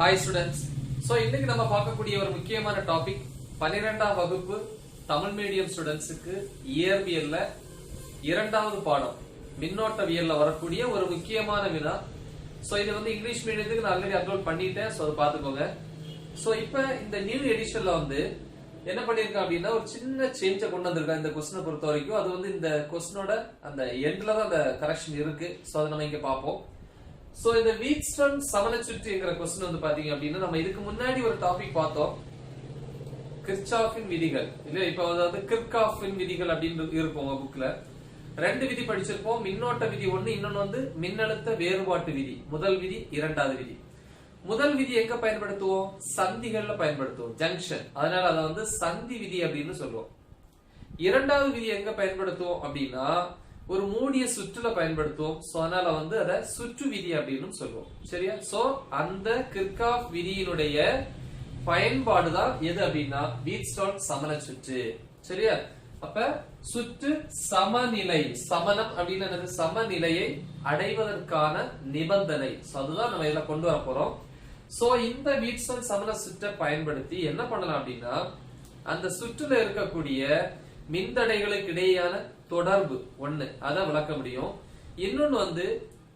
Hi students so இன்னைக்கு நம்ம பார்க்கக்கூடிய ஒரு முக்கியமான டாபிக் பன்னிரெண்டாம் வகுப்பு தமிழ் மீடியம் ஸ்டூடெண்ட்ஸுக்கு இயற்பியல்ல இரண்டாவது பாடம் மின்னோட்டவியல்ல வரக்கூடிய ஒரு முக்கியமான வினா. ஸோ இது வந்து இங்கிலீஷ் மீடியத்துக்கு நான் ஆல்ரெடி அப்லோட் பண்ணிட்டேன். ஸோ அதை பார்த்துக்கோங்க. ஸோ இப்போ இந்த நியூ எடிஷன்ல வந்து என்ன பண்ணிருக்கேன் அப்படின்னா ஒரு சின்ன சேஞ்சை கொண்டு வந்திருக்கேன் இந்த கொஸ்டினை பொறுத்த வரைக்கும். அது வந்து இந்த கொஸ்டினோட அந்த எண்ட்ல தான் அந்த கரெக்ஷன் இருக்கு. ஸோ அதை நம்ம இங்க பார்ப்போம். சோ இந்த வீட்ஸ்டன் சமணச்சுற்றுங்கிற கொஸ்டின் வந்து பாத்தீங்க அப்படின்னா நம்ம இதுக்கு முன்னாடி ஒரு டாபிக் பார்த்தோம். கிர்ச்சாஃபின் விதிகள். இல்ல இப்ப அதாவது கிர்காஃபின் விதிகள் அப்படின்னு இருக்கும் உங்க புக்ல ரெண்டு விதி படிச்சிருப்போம். மின்னோட்ட விதி ஒண்ணு இன்னொன்னு வந்து மின்னழுத்த வேறுபாட்டு விதி. முதல் விதி இரண்டாவது விதி. முதல் விதி எங்க பயன்படுத்துவோம்? சந்திகள்ல பயன்படுத்துவோம். ஜங்ஷன் அதனால அதை வந்து சந்தி விதி அப்படின்னு சொல்லுவோம். இரண்டாவது விதி எங்க பயன்படுத்துவோம் அப்படின்னா ஒரு மூடிய சுற்றுல பயன்படுத்துவோம். ஸோ அதனால வந்து அதை சுற்று விதி அப்படின்னு சொல்லுவோம். சரியா? சோ அந்த கிர்காஃப் விதியினுடைய பயன்பாடு தான் எது அப்படின்னா வீட்ஸ்டால் சமண சுற்று. சரியா? அப்ப சுற்று சமநிலை சமணம் அப்படின்னு என்னது? சமநிலையை அடைவதற்கான நிபந்தனை. அதுதான் நம்ம இதுல கொண்டு வர போறோம். சோ இந்த வீட்ஸ்டால் சமண சுற்றை பயன்படுத்தி என்ன பண்ணலாம் அப்படின்னா அந்த சுற்றுல இருக்கக்கூடிய மின்தடைகளுக்கு இடையான தொடர்பு ஒண்ணு. அதை விளக்க முடியும். இன்னொன்னு வந்து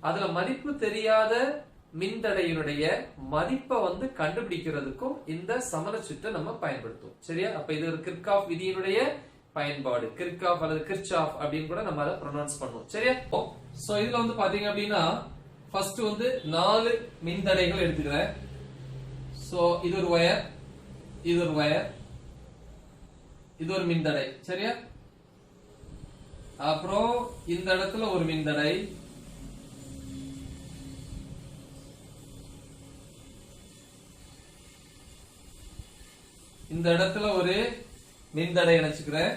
அதுல மதிப்பு தெரியாத மின்தடையினுடைய மதிப்பை வந்து கண்டுபிடிக்கிறதுக்கும் இந்த சமண சுற்றை நம்ம பயன்படுத்துவோம். சரியா? அப்ப இது ஒரு கிர்காஃப் விதியினுடைய பயன்பாடு. கிர்காஃப் அல்லது கிர்ச்சாஃப் அப்படின்னு கூட நம்ம அதை ப்ரொனவுன்ஸ் பண்ணுவோம். சரியா? சோ இதுல வந்து பாத்தீங்க அப்படின்னா ஃபர்ஸ்ட் வந்து நாலு மின்தடைகள் எடுத்துக்கிறேன். சோ இது ஒரு ஒயர் இது ஒரு ஒயர் இது ஒரு மின்தடை சரியா? அப்புறம் இந்த இடத்துல ஒரு மின்தடை. இந்த இடத்துல ஒரு மின்தடை இணைச்சுக்கிறேன்.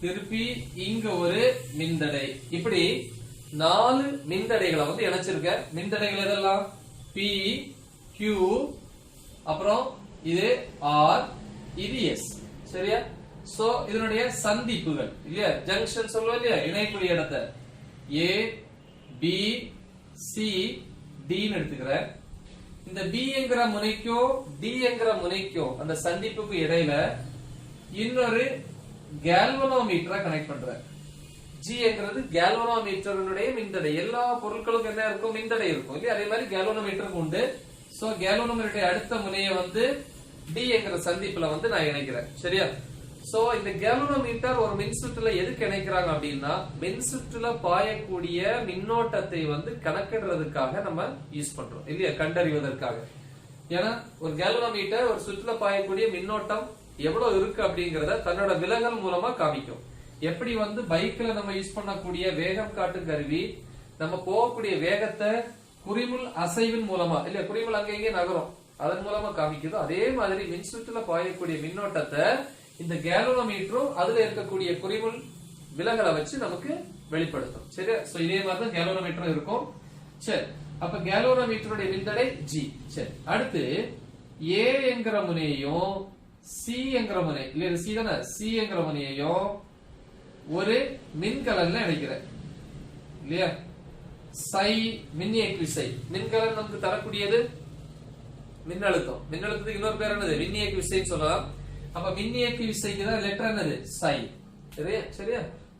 திருப்பி இங்க ஒரு மின்தடை. இப்படி நாலு மின்தடைகளை வந்து இணைச்சிருக்க மின்தடைகள் எதெல்லாம்? பி கியூ அப்புறம் இது ஆர் இது எஸ் சரியா? சோ இதனுடைய சந்திப்புகள் இல்லையா? ஜங்ஷன் சொல்லுவோம் இல்லையா? இணைக்கூடிய இடத்தை. ஏ பி சி டின்னு எடுத்துக்கிறேன் இந்த பி என்கிற முனைக்கோ டி என்கிற முனைக்கோ அந்த சந்திப்புக்கு இடையில இன்னொரு கேல்வனோமீட்டரை கனெக்ட் பண்ற. ஜி என்கிறது கேல்வனோமீட்டருடைய மின்தடை. எல்லா பொருட்களுக்கும் என்ன இருக்கும்? மின்தடை இருக்கும். இல்லையா? அதே மாதிரி கேல்வனோமீட்டருக்கு உண்டு. சோ கேல்வனோமீட்டருடைய அடுத்த முனையை வந்து டி சந்திப்புல வந்து நான் இணைக்கிறேன். சரியா? சோ இந்த கேல்வனோமீட்டர் ஒரு மின்சுற்றுல எதுக்கு இணைக்கிறாங்க அப்படின்னா மின்சுற்றுல பாயக்கூடிய மின்னோட்டத்தை வந்து கணக்கிடுறதுக்காக நம்ம யூஸ் பண்றோம். இல்லையா? கண்டறிவதற்காக. ஏன்னா ஒரு கேல்வனோமீட்டர் ஒரு சுற்றுல பாயக்கூடிய மின்னோட்டம் எவ்வளவு இருக்கு அப்படிங்கறத தன்னோட விலகல் மூலமா காமிக்கும். எப்படி வந்து பைக்ல நம்ம யூஸ் பண்ணக்கூடிய வேகம் காட்டு கருவி நம்ம போகக்கூடிய வேகத்தை குறிமுள் அசைவின் மூலமா இல்ல குறிமுள் அங்கே இங்கே நகரும். அதன் மூலமா காமிக்குதோ. அதே மாதிரி மின்சுற்றுல பாயக்கூடிய மின்னோட்டத்தை இந்த கேலோனோமீட்டரும் அதுல இருக்கக்கூடிய குறிமுள் விலகலை வச்சு நமக்கு வெளிப்படுத்தும். சரியா? சோ இதே மாதிரி தான் கேலோனோமீட்டரும் இருக்கும். சரி. அப்ப கேலோனோமீட்டருடைய மின்தடை ஜி சரி. அடுத்து ஏ என்கிற முனையையும் சி என்கிற முனை இல்ல சி தானே? சி என்கிற முனையையும் ஒரு மின்கலன்ல இணைக்கிறேன். இல்லையா? சை மின்னியக்கு சை மின்கலன் நமக்கு தரக்கூடியது? மின்னழுத்தம். மின்னழுத்தத்துக்கு இன்னொரு பேர் என்னது? மின்னியக்கு விசைன்னு சொல்லலாம். அப்ப மின்னியக்கு விசைக்கு தான் லெட்டர் என்னது? சை சரியா? சரியா?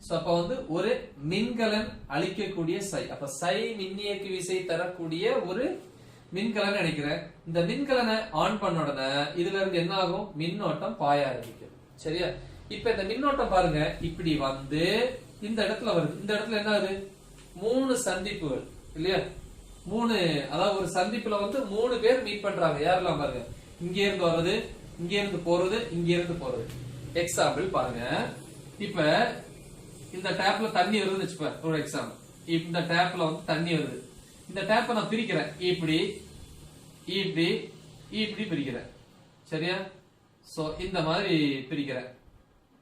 சோ அப்ப வந்து ஒரு மின்கலன் அளிக்கக்கூடிய சை அப்ப சை மின்னியக்கு விசை தரக்கூடிய ஒரு மின்கலன் நினைக்கிறேன். இந்த மின்கலனை ஆன் பண்ண உடனே இதுல இருந்து என்ன ஆகும்? மின்னோட்டம் பாய ஆரம்பிக்கும். சரியா? இப்ப இந்த மின்னோட்டம் பாருங்க. இப்படி வந்து இந்த இடத்துல வருது. இந்த இடத்துல என்ன ஆகுது? மூணு சந்திப்புகள். இல்லையா? மூணு அதாவது ஒரு சந்திப்புல வந்து மூணு பேர் மீட் பண்றாங்க. யாரெல்லாம் பாருங்க? இங்க இருந்து வர்றது இங்க இருந்து போறது இங்க இருந்து போறது. எக்ஸாம்பிள் பாருங்க. இப்ப இந்த டேப்ல தண்ணி வருதுன்னு வச்சுப்பேன் ஒரு எக்ஸாம்பிள் இந்த டேப்ல வந்து தண்ணி வருது. இந்த டேப்பை நான் பிரிக்கிறேன். இப்படி இப்படி இப்படி பிரிக்கிறேன். சரியா? சோ இந்த மாதிரி பிரிக்கிறேன்.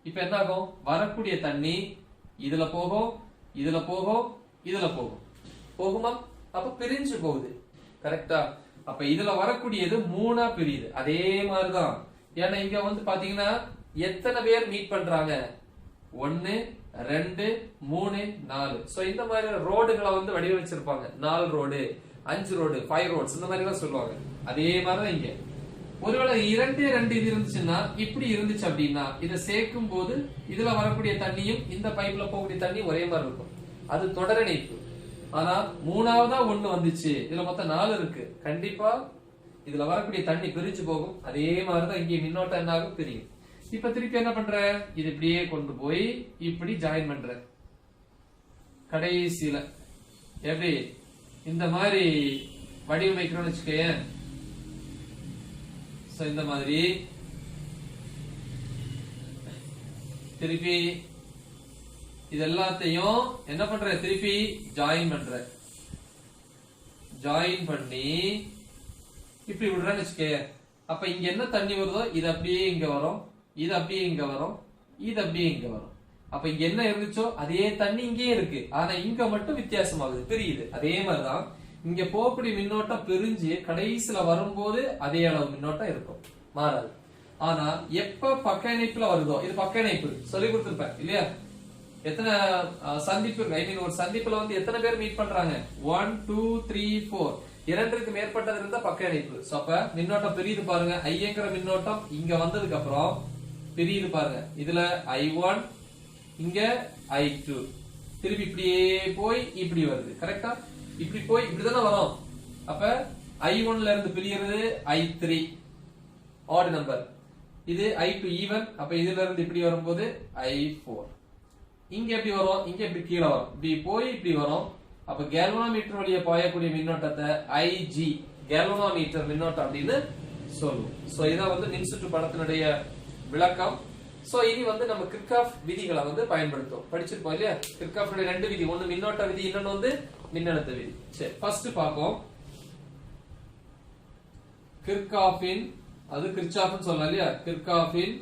இப்ப என்ன ஆகும் வரக்கூடிய தண்ணி இதுல போகும் இதுல போகும் இதுல போகும். போகுமா? அப்ப பிரிஞ்சு போகுது. கரெக்டா அப்ப இதுல வரக்கூடியது மூணா பிரியுது. அதே மாதிரிதான். ஏன்னா இங்க வந்து பாத்தீங்கன்னா எத்தனை பேர் மீட் பண்றாங்க? ஒன்னு ரெண்டு மூணு நாலு. சோ இந்த மாதிரி ரோடுகளை வந்து வடிவமைச்சிருப்பாங்க. நாலு ரோடு அஞ்சு ரோடு ஃபைவ் ரோட்ஸ் இந்த மாதிரி எல்லாம் சொல்லுவாங்க. அதே மாதிரிதான் இங்க. ஒருவேளை இரண்டே ரெண்டு இது இருந்துச்சுன்னா இப்படி இருந்துச்சு அப்படின்னா இதை சேர்க்கும் போது இதுல வரக்கூடிய தண்ணியும் இந்த பைப்ல போகக்கூடிய தண்ணியும் ஒரே மாதிரி இருக்கும். அது தொடரிணைப்பு ஆனா மூணாவதா ஒண்ணு வந்துச்சு. இதுல மொத்தம் நாலு இருக்கு. கண்டிப்பா இதுல வரக்கூடிய தண்ணி பிரிச்சு போகும். அதே மாதிரிதான் இங்கே மின்னோட்டம் என்ன ஆகும்? பிரியும். இப்ப திருப்பி என்ன பண்ற? இது இப்படியே கொண்டு போய் இப்படி ஜாயின் பண்ற. கடைசியில. எப்படி? இந்த மாதிரி வடிவமைக்கிறோம்னு வச்சுக்கேன் இந்த மாதிரி. திருப்பி இது எல்லாத்தையும் என்ன பண்ற? திருப்பி ஜாயின் பண்ற. ஜாயின் பண்ணி இப்படி விடுறேன்னு வச்சுக்கே. அப்ப இங்க என்ன தண்ணி வருதோ இது அப்படியே இங்க வரும். இது அப்படியே இங்க வரும். இது அப்படியே இங்க வரும். அப்ப இங்க என்ன இருந்துச்சோ அதே தண்ணி இங்கேயே இருக்கு. ஆனா இங்க மட்டும் வித்தியாசமாகுது. பிரியுது அதே மாதிரிதான் இங்க போப்படி மின்னோட்டம் பிரிஞ்சு கடைசியில வரும்போது அதே அளவு மின்னோட்டம் இருக்கும். மாறாது. ஆனா எப்ப பக்க இணைப்புல வருதோ இது பக்க இணைப்பு. சொல்லி கொடுத்திருப்பேன் இல்லையா? எத்தனை சந்திப்பு ஐ மீன் ஒரு சந்திப்புல வந்து எத்தனை பேர் மீட் பண்றாங்க? ஒன் டூ த்ரீ ஃபோர் இரண்டுக்கு மேற்பட்டது இருந்தா பக்க இணைப்பு சோ அப்ப மின்னோட்டம் பிரியுது பாருங்க. ஐங்கிற மின்னோட்டம் இங்க வந்ததுக்கு அப்புறம் பிரியுது பாருங்க. இதுல ஐ ஒன் இங்க ஐ டூ திருப்பி இப்படியே போய் இப்படி வருது. கரெக்டா இப்படி போய் இப்படிதானே வரும். அப்ப ஐ ஒன்ல இருந்து பிரியறது ஐ த்ரீ ஆட் நம்பர் இது ஐ டூ ஈவன் அப்ப இதுல இருந்து இப்படி வரும்போது ஐ ஃபோர் இங்க எப்படி வரும்? இங்க இப்படி கீழே வரும்? இப்படி போய் இப்படி வரும். அப்ப கேல்வனோமீட்டர் வழியே பாயக்கூடிய மின்னோட்டத்தை ஐஜி கேல்வனோமீட்டர் மின்னோட்டம் அப்படின்னு சொல்லுவோம். சோ இதான் வந்து மின்சுற்று படத்தினுடைய விளக்கம். சோ இனி வந்து நம்ம கிர்காஃப் விதிகளை வந்து பயன்படுத்தும் படிச்சிருப்போம் இல்லையா? கிர்காஃபுடைய ரெண்டு விதி. ஒன்னு மின்னோட்ட விதி இன்னொன்னு வந்து மின்னழுத்த விதி. சரி ஃபர்ஸ்ட் பார்ப்போம். கிர்காஃபின் அது கிர்ச்சாஃப்னு சொல்லலாம் இல்லையா? கிர்காஃபின்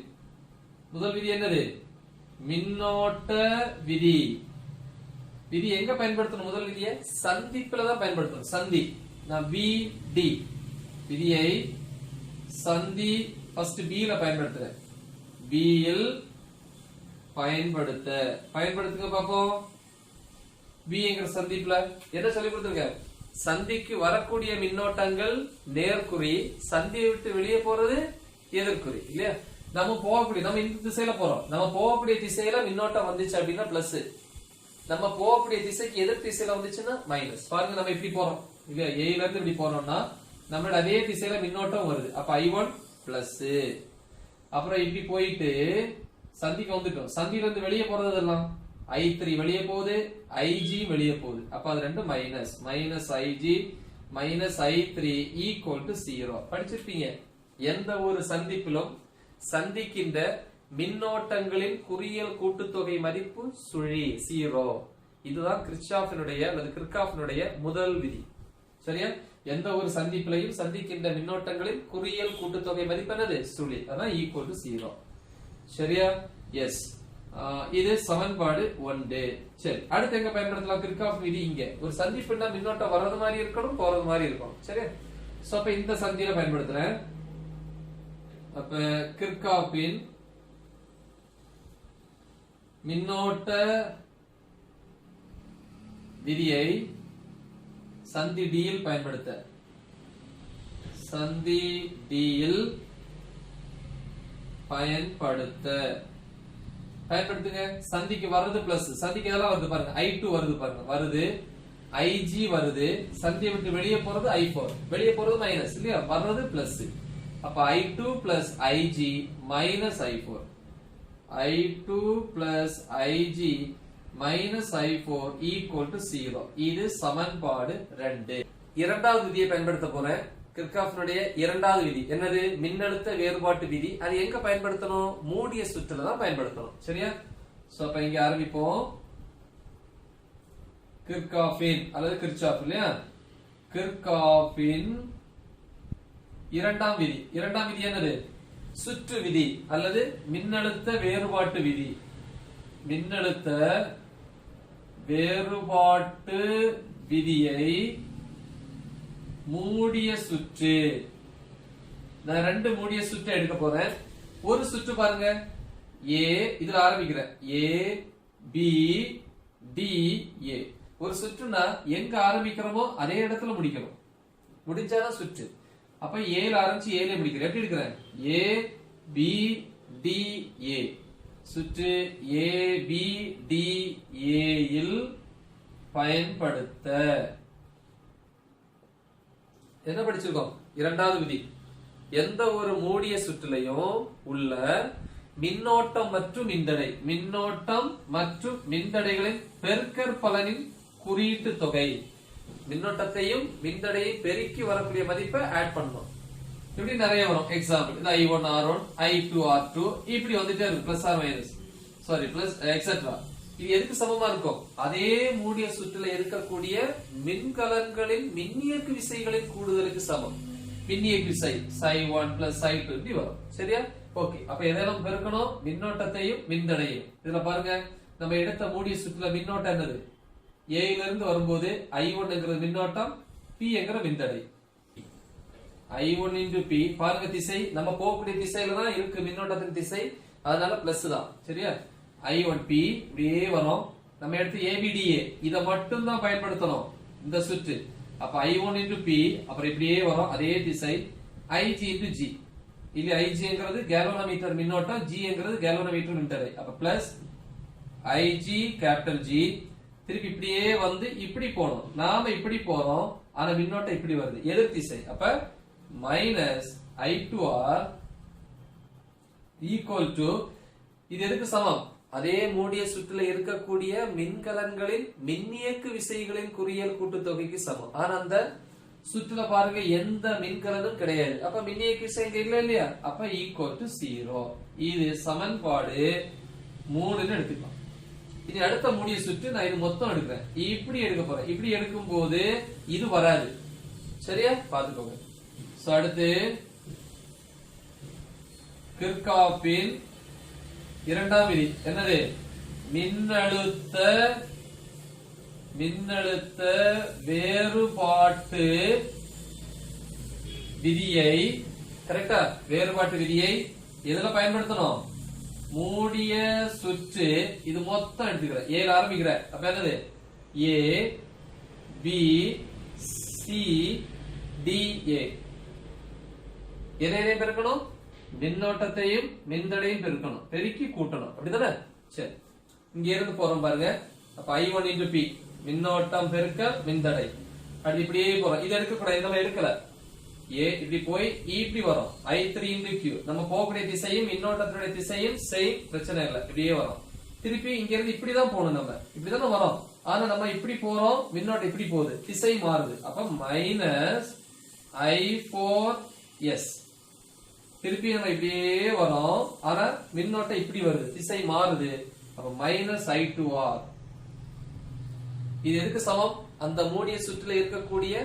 முதல் விதி என்னது? மின்னோட்ட விதி. விதி எங்க பயன்படுத்தணும்? முதல் விதியை சந்திப்புல தான் பயன்படுத்தணும். சந்தி. நான் வி டி விதியை சந்தி ஃபர்ஸ்ட் பி ல பயன்படுத்துறேன். பயன்படுத்த. பயன்படுத்துங்க பாப்போம். B என்கிற சந்திப்புல என்ன சொல்லி கொடுத்துருக்க? சந்திக்கு வரக்கூடிய மின்னோட்டங்கள் நேர்குறி சந்தியை விட்டு வெளியே போறது எதிர்குறி இல்லையா? நம்ம போகக்கூடிய நம்ம இந்த திசையில போறோம். நம்ம போகக்கூடிய திசையில மின்னோட்டம் வந்துச்சு அப்படின்னா பிளஸ் நம்ம போகக்கூடிய திசைக்கு எதிர் திசையில வந்துச்சுன்னா மைனஸ் பாருங்க நம்ம இப்படி போறோம். இல்லையா? ஏல இருந்து இப்படி போறோம்னா நம்மளோட அதே திசையில மின்னோட்டம் வருது. அப்ப ஐ ஒன் பிளஸ் அப்புறம் இப்படி போயிட்டு சந்திக்கு வந்துட்டோம். சந்தியில இருந்து வெளியே போறது எல்லாம் ஐ த்ரீ வெளியே போகுது ஐஜி வெளியே போகுது. அப்ப அது ரெண்டு minus minus IG minus I three equal to zero படிச்சிருப்பீங்க. எந்த ஒரு சந்திப்பிலும் சந்திக்கின்ற மின்னோட்டங்களின் குறியியல் கூட்டுத்தொகை மதிப்பு சுழி சீரோ இதுதான் கிறிஸ்டாஃபினுடைய அல்லது கிர்காஃபினுடைய முதல் விதி. சரியா? எந்த ஒரு சந்திப்பிலையும் சந்திக்கின்ற மின்னோட்டங்களின் குறியியல் கூட்டுத்தொகை மதிப்பு என்னது? சுழி. அதான் ஈக்குவல் டு சீரோ சரியா? எஸ் இது சமன்பாடு ஒன்று. சரி. அடுத்து எங்க பயன்படுத்தலாம்? கிர்காஃப் விதி இங்க. ஒரு சந்திப்புனா மின்னோட்டம் வர்றது மாதிரி இருக்கணும் போறது மாதிரி இருக்கணும். சரியா? சோ அப்ப இந்த சந்தியில பயன்படுத்துறேன். அப்ப கிர்காப்பின் மின்னோட்ட விதியை சந்தி டியில் பயன்படுத்த. சந்தி டியில் பயன்படுத்த. பயன்படுத்துங்க. சந்திக்கு வர்றது பிளஸ் சந்திக்கு எதெல்லாம் வருது பாருங்க. ஐ டூ வருது பாருங்க. வருது ஐஜி வருது. சந்தியை விட்டு வெளியே போறது ஐ போர் வெளியே போறது மைனஸ் இல்லையா? வர்றது பிளஸ் அப்ப I two plus IG minus I four I two plus IG minus I four equal to zero இது சமன்பாடு ரெண்டு. இரண்டாவது விதியை பயன்படுத்த போறேன். கிர்காஃபினுடைய இரண்டாவது விதி. என்னது? மின்னழுத்த வேறுபாட்டு விதி. அது எங்க பயன்படுத்தணும்? மூடிய சுற்றுல தான் பயன்படுத்தணும். சரியா? சோ அப்ப இங்க ஆரம்பிப்போம். கிர்காஃபின். அல்லது கிர்ச்சாஃப் இல்லையா? கிர்காஃபின் இரண்டாம் விதி. இரண்டாம் விதி என்னது? சுற்று விதி அல்லது மின்னழுத்த வேறுபாட்டு விதி. மின்னழுத்த வேறுபாட்டு விதியை மூடிய சுற்று. நான் ரெண்டு மூடிய சுற்று எடுக்க போறேன். ஒரு சுற்று பாருங்க. ஏ இதுல ஆரம்பிக்கிறேன் ஏ பி டி ஏ. ஒரு சுற்றுனா எங்க ஆரம்பிக்கிறோமோ அதே இடத்துல முடிக்கணும். முடிஞ்சாதான் சுற்று. அப்ப ஏல ஆரம்பிச்சு ஏல முடிக்கிற. எப்படி எடுக்கிறேன் ஏ பி டி ஏ. சுற்று ஏ பி டி ஏ இல் பயன்படுத்த. என்ன படிச்சிருக்கோம்? இரண்டாவது விதி. எந்த ஒரு மூடிய சுற்றுலையும் உள்ள மின்னோட்டம் மற்றும் மின்தடை. மின்னோட்டம் மற்றும் மின்தடைகளின் பெருக்கற் பலனின் குறியீட்டு தொகை. மின்னோட்டத்தையும் மின்தடையை பெருக்கி வரக்கூடிய மதிப்பை ஆட் பண்ணணும் இப்படி நிறைய வரும். எக்ஸாம்பிள் இந்த I one R one I two R two இப்படி வந்துட்டே இருக்கு. Plus R minus sorry plus etcetera இது எதுக்கு சமமா இருக்கும் அதே மூடிய சுற்றுல இருக்கக்கூடிய மின்கலன்களின் மின்னியக்கு விசைகளின் கூடுதலுக்கு சமம். மின்னியக்கு விசை psi one plus psi two இப்படி வரும். சரியா? ஓகே அப்ப எதெல்லாம் பெருக்கணும்? மின்னோட்டத்தையும் மின்தடையும் இதுல பாருங்க நம்ம எடுத்த மூடிய சுற்றுல மின்னோட்டம் என்னது? ஏல இருந்து வரும்போது ஐ ஒன்னுங்கிறது மின்னோட்டம் பி என்கிற மின்தடை. ஐ ஒன் இன்டு பி பாருங்க திசை நம்ம போகக்கூடிய திசையில தான் இருக்கு மின்னோட்டத்தின் திசை அதனால பிளஸ் தான் சரியா? ஐ ஒன் பி இப்படியே வரும். நம்ம எடுத்து ஏபிடிஏ இதை மட்டும் தான் பயன்படுத்தணும் இந்த சுற்று. அப்ப ஐ ஒன் இன்டு பி அப்புறம் இப்படியே வரும் அதே திசை ஐஜி இன்டு ஜி இல்ல ஐஜிங்கிறது கேலோனமீட்டர் மின்னோட்டம் ஜிங்கிறது கேலோனமீட்டர் மின்தடை. அப்ப பிளஸ் ஐஜி கேபிட்டல் ஜி திருப்பி இப்படியே வந்து இப்படி போகணும். நாம இப்படி போறோம் ஆனா மின்னோட்டம் இப்படி வருது. எதிர் திசை. அப்ப minus I two R equal to இது எதுக்கு சமம்? அதே மூடிய சுற்றுல இருக்கக்கூடிய மின்கலன்களின் மின்னியக்கு விசைகளின் குறியல் கூட்டுத்தொகைக்கு சமம். ஆனா அந்த சுற்றுல பாருங்க எந்த மின்கலனும் கிடையாது. அப்ப மின்னியக்கு விசை இங்க இல்ல இல்லையா? அப்ப ஈக்குவல் டு ஜீரோ இது சமன்பாடு மூணுன்னு எடுத்துக்கலாம். இனி அடுத்த மூடிய சுற்று நான் இது மொத்தம் எடுக்கிறேன். இப்படி எடுக்க போறேன். இப்படி எடுக்கும் போது இது வராது. சரியா? பாத்துக்கோங்க சோ அடுத்து கிர்காப்பின் இரண்டாம் விதி. என்னது? மின்னழுத்த மின்னழுத்த வேறுபாட்டு விதியை கரெக்டா வேறுபாட்டு விதியை எதுல பயன்படுத்தணும்? மூடிய சுற்று இது மொத்தம் எடுத்துக்கிறேன். ஏல ஆரம்பிக்கிற அப்ப என்னது? A B C D A எதை எதையும் பெருக்கணும்? மின்னோட்டத்தையும் மின்தடையும் பெருக்கணும். பெருக்கி கூட்டணும். அப்படிதானே? சரி. இங்க இருந்து போறோம் பாருங்க. அப்ப ஐ ஒன் இன்டு பி மின்னோட்டம் பெருக்க மின்தடை. அப்படி இப்படியே போறோம். இது எடுக்க கூடாது இந்த மாதிரி எடுக்கல. ஏ இப்படி போய் e இப்படி வரும். ஐ த்ரீ இன்டு கியூ நம்ம போகக்கூடிய திசையும் இன்னொருத்தருடைய திசையும் சேம் பிரச்சனை இல்லை. இப்படியே வரும். திருப்பி இங்க இருந்து இப்படிதான் போகணும் நம்ம. இப்படிதானே வரோம். ஆனா நம்ம இப்படி போறோம் மின்னோட்டம் இப்படி போகுது. திசை மாறுது. அப்ப மைனஸ் ஐ போர் எஸ் திருப்பி நம்ம இப்படியே வரோம். ஆனா மின்னோட்டம் இப்படி வருது. திசை மாறுது. அப்ப மைனஸ் ஐ டு ஆர் இது எதுக்கு சமம்? அந்த மூடிய சுற்றுல இருக்கக்கூடிய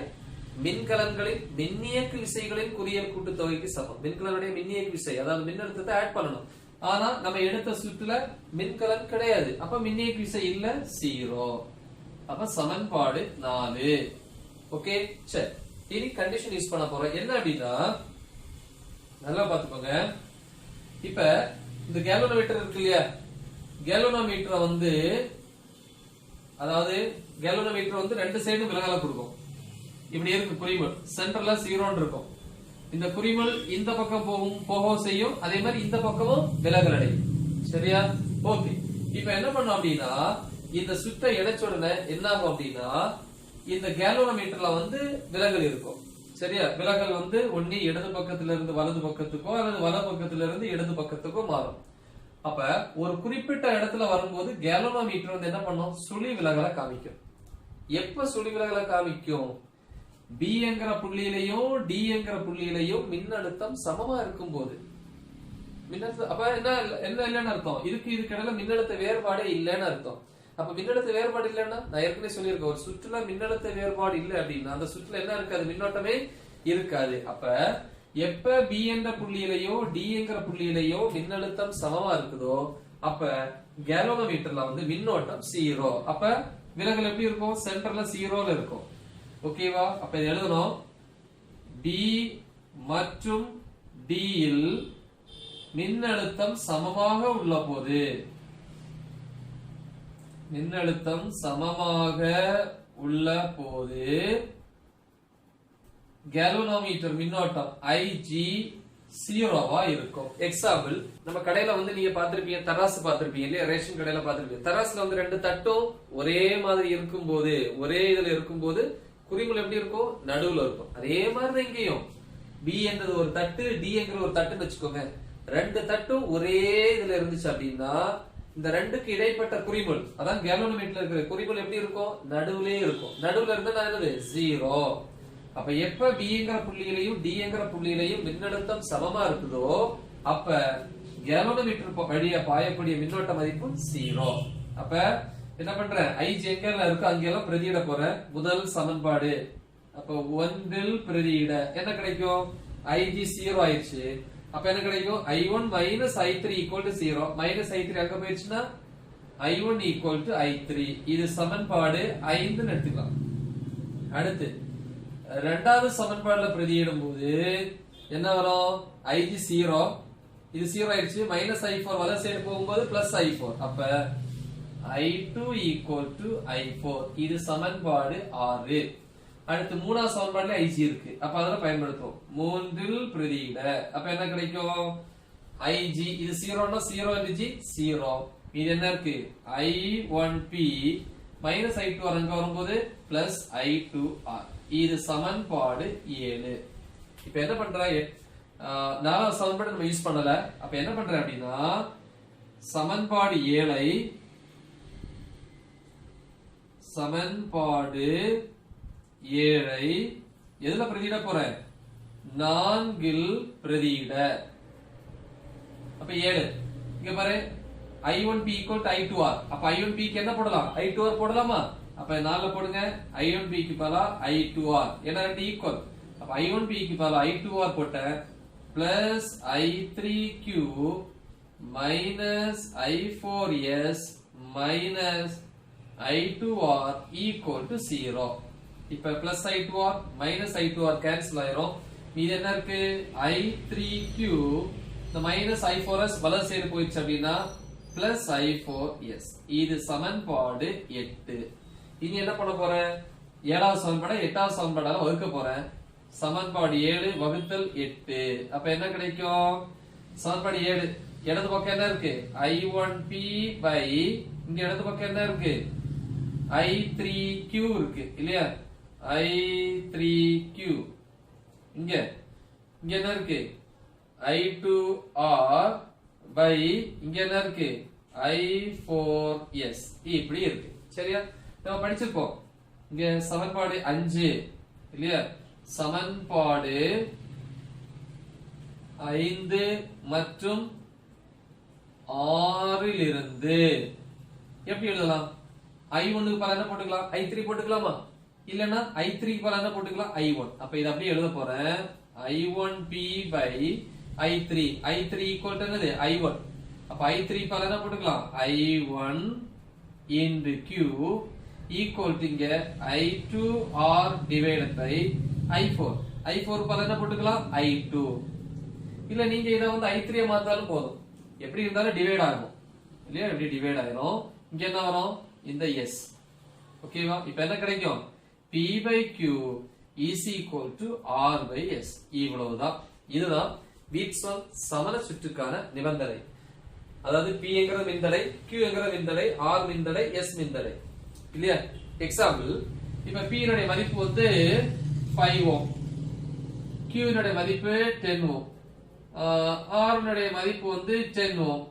மின்கலன்களின் மின்னியக்கு விசைகளின் குறியல் கூட்டுத்தொகைக்கு சமம். மின்கலனுடைய மின்னியக்கு விசை அதாவது மின்னழுத்தத்தை ஆட் பண்ணணும். ஆனா நம்ம எடுத்த சுற்றுல மின்கலன் கிடையாது. அப்ப மின்னியக்கு விசை இல்ல? சீரோ அப்ப சமன்பாடு நாலு. ஓகே சரி. இனி கண்டிஷன் யூஸ் பண்ண போறோம். என்ன அப்படின்னா நல்லா பாத்துக்கோங்க இப்ப இந்த கேலோனோமீட்டர் இருக்கு இல்லையா? கேலோனோமீட்டரை வந்து அதாவது கேலோனோமீட்டர் வந்து ரெண்டு சைடும் விலகல கொடுக்கும். இப்படி இருக்கு குறிமல் சென்டர்ல ஜீரோன்னு இருக்கும். இந்த குறிமல் இந்த பக்கம் போகும் போகவும் செய்யும். அதே மாதிரி இந்த பக்கமும் விலகல் அடையும். சரியா? ஓகே இப்ப என்ன பண்ணோம் அப்படின்னா இந்த சுத்த இணைச்ச உடனே என்ன ஆகும் அப்படின்னா இந்த கேலோமீட்டர்ல வந்து விலகல் இருக்கும். சரியா? விலகல் வந்து ஒன்னி இடது பக்கத்துல இருந்து வலது பக்கத்துக்கோ அல்லது வலது பக்கத்துல இருந்து இடது பக்கத்துக்கோ மாறும். அப்ப ஒரு குறிப்பிட்ட இடத்துல வரும்போது கேலோனோமீட்டர் வந்து என்ன பண்ணும்? சுழி விலகலை காமிக்கும். எப்ப சுழி விலகலை காமிக்கும்? B என்கிற புள்ளியிலையும் D என்கிற புள்ளியிலையும் மின்னழுத்தம் சமமா இருக்கும் போது மின்னழுத்தம் அப்ப என்ன என்ன இல்லைன்னு அர்த்தம்? இதுக்கு இதுக்கு இடையில மின்னழுத்த வேறுபாடே இல்லைன்னு அர்த்தம். அப்ப மின்னழுத்த வேறுபாடு இல்லைன்னா நான் ஏற்கனவே சொல்லியிருக்கேன் ஒரு சுற்றுல மின்னழுத்த வேறுபாடு இல்லை அப்படின்னா அந்த சுற்றுல என்ன இருக்காது மின்னோட்டமே இருக்காது. அப்ப எப்ப பி என்ற புள்ளியிலையோ டி என்கிற புள்ளியிலையோ மின்னழுத்தம் சமமா இருக்குதோ அப்ப கேலோமீட்டர்ல வந்து மின்னோட்டம் சீரோ அப்ப விலகல் எப்படி இருக்கும்? சென்டர்ல சீரோல இருக்கும். ஓகேவா அப்ப இது எழுதணும். B மற்றும் டி இல் மின்னழுத்தம் சமமாக உள்ள போது மின்னழுத்தம் சமமாக உள்ள போது கேலோனோமீட்டர் மின்னோட்டம் ஐஜி சீரோவா இருக்கும். எக்ஸாம்பிள் நம்ம கடையில வந்து நீங்க பாத்திருப்பீங்க தராசு பாத்திருப்பீங்க இல்லையா? ரேஷன் கடையில பாத்திருப்பீங்க தராசுல வந்து ரெண்டு தட்டும் ஒரே மாதிரி இருக்கும் போது ஒரே இதுல இருக்கும் போது குறிமுள் எப்படி இருக்கும் நடுவுல இருக்கும். அதே மாதிரி தான் இங்கேயும். பி என்றது ஒரு தட்டு டி என்கிற ஒரு தட்டுன்னு வச்சுக்கோங்க. ரெண்டு தட்டும் ஒரே இதுல இருந்துச்சு அப்படின்னா இந்த ரெண்டுக்கு இடைப்பட்ட குறிமுள் அதான் கேலோனோமீட்டர்ல இருக்கிற குறிமுள் எப்படி இருக்கும்? நடுவுலயே இருக்கும். நடுவுல இருந்தா என்னது? ஜீரோ அப்ப எப்ப பிங்கிற புள்ளியிலையும் டிங்கிற புள்ளியிலையும் மின்னழுத்தம் சமமா இருக்குதோ அப்ப கேலோனோமீட்டர் வழியா பாயக்கூடிய மின்னோட்ட மதிப்பு ஜீரோ அப்ப என்ன பண்ற? ஐ ஜேக்கர்ல இருக்கு. அங்கெல்லாம் பிரதியிட போற. முதல் சமன்பாடு. அப்ப ஒன்றில் பிரதியிட என்ன கிடைக்கும்? ஐஜி ஜீரோ ஆயிடுச்சு. அப்ப என்ன கிடைக்கும்? I one minus I three equal to zero minus I three அங்க போயிடுச்சுன்னா I one equal to I three இது சமன்பாடு ஐந்துன்னு எடுத்துக்கலாம். அடுத்து ரெண்டாவது சமன்பாடுல பிரதியிடும் போது என்ன வரும்? ஐஜி ஜீரோ இது ஜீரோ ஆயிடுச்சு. மைனஸ் ஐ ஃபோர் வலது சைடு போகும்போது பிளஸ் ஐ ஃபோர் அப்ப I two equal to I four இது சமன்பாடு ஆறு. அடுத்து மூணாவது சமன்பாடுல ஐஜி இருக்கு. அப்ப அதெல்லாம் பயன்படுத்துவோம். மூன்றில் பிரதியிட. அப்ப என்ன கிடைக்கும்? ஐஜி இது ஜீரோனா ஜீரோ ஜி ஜீரோ இது என்ன இருக்கு? I one P minus I two அங்க வரும்போது பிளஸ் ஐ டூ ஆர் இது சமன்பாடு ஏழு. இப்ப என்ன பண்ற? நாலாவது சமன்பாடு நம்ம யூஸ் பண்ணல. அப்ப என்ன பண்றேன் அப்படின்னா சமன்பாடு ஏழை சமன்பாடு ஏழை. எதுல பிரதியிட போறேன் நான்கில் பிரதியிட. அப்ப ஏழு. இங்க பாரு. I one P equal I two R அப்ப ஐ ஒன் பிக்கு என்ன போடலாம்? ஐ டூ ஆர் போடலாமா? அப்ப நாலுல போடுங்க. ஐ ஒன் பிக்கு பதிலா ஐ டூ ஆர் ஏன்னா ரெண்டு ஈக்குவல் அப்ப ஐ ஒன் பிக்கு பதிலா ஐ டூ ஆர் போட்டேன் plus I three Q minus I four S minus I two R equal to zero இப்ப plus I two R minus I two cancel ஆயிரும். மீது என்ன இருக்கு? ஐ த்ரீ கியூ இந்த minus I four S வலது போயிடுச்சு அப்படின்னா பிளஸ் ஐ ஃபோர் எஸ் இது சமன்பாடு எட்டு. இனி என்ன பண்ண போறேன் ஏழாவது சமன்பாடை எட்டாவது சமன்பாடால வகுக்க போறேன் சமன்பாடு ஏழு வகுத்தல் எட்டு. அப்ப என்ன கிடைக்கும்? சமன்பாடு ஏழு. இடது பக்கம் என்ன இருக்கு? ஐ ஒன் பி பை இங்க இடது பக்கம் என்ன இருக்கு? ஐ த்ரீ கியூ இருக்கு இல்லையா? ஐ த்ரீ கியூ இங்க இங்க என்ன இருக்கு? ஐ டூ ஆர் பை இங்க என்ன இருக்கு? ஐ ஃபோர் எஸ் இப்படி இருக்கு. சரியா? நம்ம படிச்சிருப்போம். இங்க சமன்பாடு அஞ்சு இல்லையா? சமன்பாடு ஐந்து மற்றும் ஆறிலிருந்து. எப்படி எழுதலாம்? ஐ ஒன்னுக்கு பல என்ன போட்டுக்கலாம்? ஐ த்ரீ போட்டுக்கலாமா? இல்லனா ஐ த்ரீக்கு பல என்ன போட்டுக்கலாம்? ஐ ஒன் அப்ப இதை அப்படியே எழுத போறேன். I one P by I three I three equal என்னது? ஐ ஒன் அப்ப ஐ த்ரீ பல என்ன போட்டுக்கலாம்? I one into Q equal to இங்க I two R divided by I four I four பல என்ன போட்டுக்கலாம்? ஐ டூ இல்ல நீங்க இதை வந்து ஐ த்ரீ மாத்தாலும் போதும். எப்படி இருந்தாலும் டிவைட் ஆகும். இல்லையா? எப்படி டிவைட் ஆயிரும்? இங்க என்ன வரும்? இந்த எஸ் ஓகேவா இப்போ என்ன கிடைக்கும்? P by Q is equal to R by S இவ்வளவுதான். இதுதான் வீட்ஸ்வால் சமண சுற்றுக்கான நிபந்தனை. அதாவது P என்கிற மின்தடை Q என்கிற மின்தடை R மின்தடை S மின்தடை. இல்லையா? எக்ஸாம்பிள் இப்ப P மதிப்பு வந்து ஃபைவ் ஓம். Q மதிப்பு 10 ஓம். ஆர்னுடைய மதிப்பு வந்து 10 ஓம்.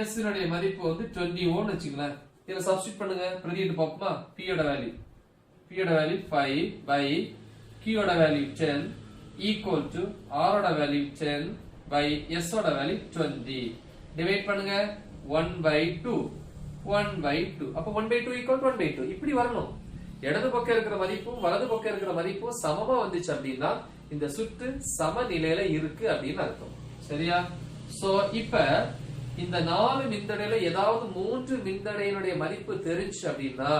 எஸ்னுடைய மதிப்பு வந்து 20 ஓம்னு வச்சுங்களேன் இதை சப்ஸ்டிட் பண்ணுங்க. பிரதியிட்டு பார்ப்போமா? பியோட வேல்யூ பியோட வேல்யூ ஃபைவ் பை கியோட வேல்யூ 10 ஈக்குவல் டு ஆரோட வேல்யூ 10 பை எஸ்ஸோட வேல்யூ 20 டிவைட் பண்ணுங்க. ஒன் பை 2 1 பை டூ அப்போ one by two equal one by two இப்படி வரணும். இடது பக்கம் இருக்கிற மதிப்பும் வலது பக்கம் இருக்கிற மதிப்பும் சமமா வந்துச்சு அப்படின்னா இந்த சுற்று சமநிலையில இருக்கு அப்படின்னு அர்த்தம். சரியா? சோ இப்ப இந்த நாலு மின்தடையில ஏதாவது மூன்று மின்தடையினுடைய மதிப்பு தெரிஞ்சு அப்படின்னா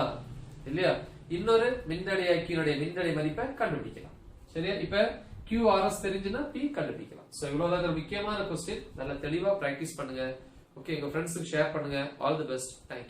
இல்லையா? இன்னொரு மின்தடையாக்கியினுடைய மின்தடை மதிப்பை கண்டுபிடிக்கலாம். சரியா? இப்ப QRS தெரிஞ்சுன்னா பி கண்டுபிடிக்கலாம். சோ இவ்வளவுதான் முக்கியமான கொஸ்டின் நல்லா தெளிவா பிராக்டிஸ் பண்ணுங்க. ஓகே உங்க ஃப்ரெண்ட்ஸுக்கு ஷேர் பண்ணுங்க. All the best thank you